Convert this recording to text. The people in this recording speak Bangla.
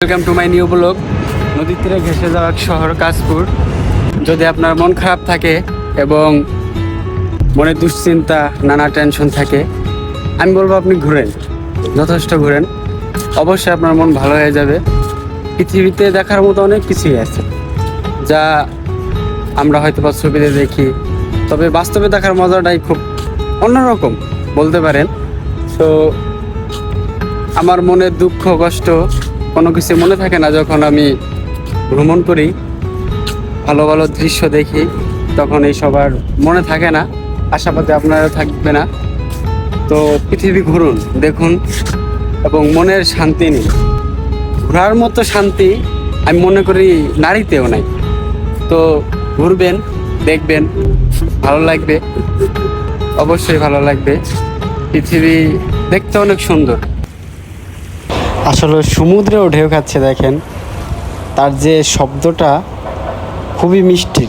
Welcome to my new blog নদীর তীরে ঘেসে যাওয়া শহর কাশপুর যদি আপনার মন খারাপ থাকে এবং মনে দুশ্চিন্তা, নানা টেনশন থাকে, আমি বলব আপনি ঘুরেন, যথেষ্ট ঘুরেন। অবশ্যই আপনার মন ভালো হয়ে যাবে। পৃথিবীতে দেখার মতো অনেক কিছুই আছে, যা আমরা হয়তো বা ছবিতে দেখি, তবে বাস্তবে দেখার মজাটাই খুব অন্যরকম বলতে পারেন। তো, আমার মনে দুঃখ, কষ্ট কোনো কিছু মনে থাকে না যখন আমি ভ্রমণ করি, ভালো ভালো দৃশ্য দেখি, তখন এই সবার মনে থাকে না, আশাবাদে আপনারা থাকবে না। তো পৃথিবী ঘুরুন, দেখুন, এবং মনের শান্তি নেই ঘোরার মতো শান্তি আমি মনে করি নারীতেও নাই। তো ঘুরবেন, দেখবেন, ভালো লাগবে, অবশ্যই ভালো লাগবে। পৃথিবী দেখতে অনেক সুন্দর। আসলে সমুদ্রেও ঢেউ খাচ্ছে দেখেন। তার যে শব্দটা খুবই মিষ্টি।